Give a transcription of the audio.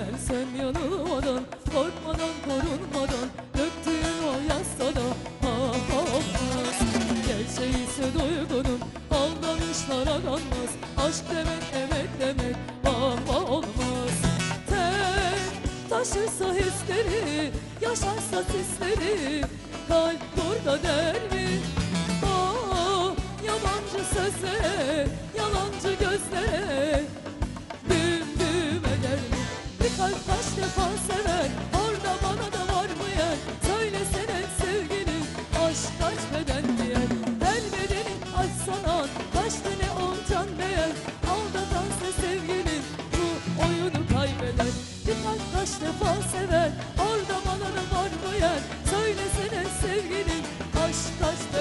Seversen yanılmadan Korkmadan korunmadan Döktüğün o yastada Ah ah ah Gerçeği ise duygunun Aldanışlara kanmaz. Aşk demek emek demek Ah olmaz. Ten taşırsa hisleri Yaşarsa sisleri Kalp burada der mi? Ah yalancı söze Yalancı gözlere kaç defa sever Orada bana da var mı yer? Söylesene sevgilim Aşk kaç beden diyer Her bedeni aç sanat Kaç tane olcan değer Aldatansa sevgilim Bu oyunu kaybeder Bir kalp kaç defa sever Orada bana da var mı yer? Söylesene sevgilim Aşk kaç beden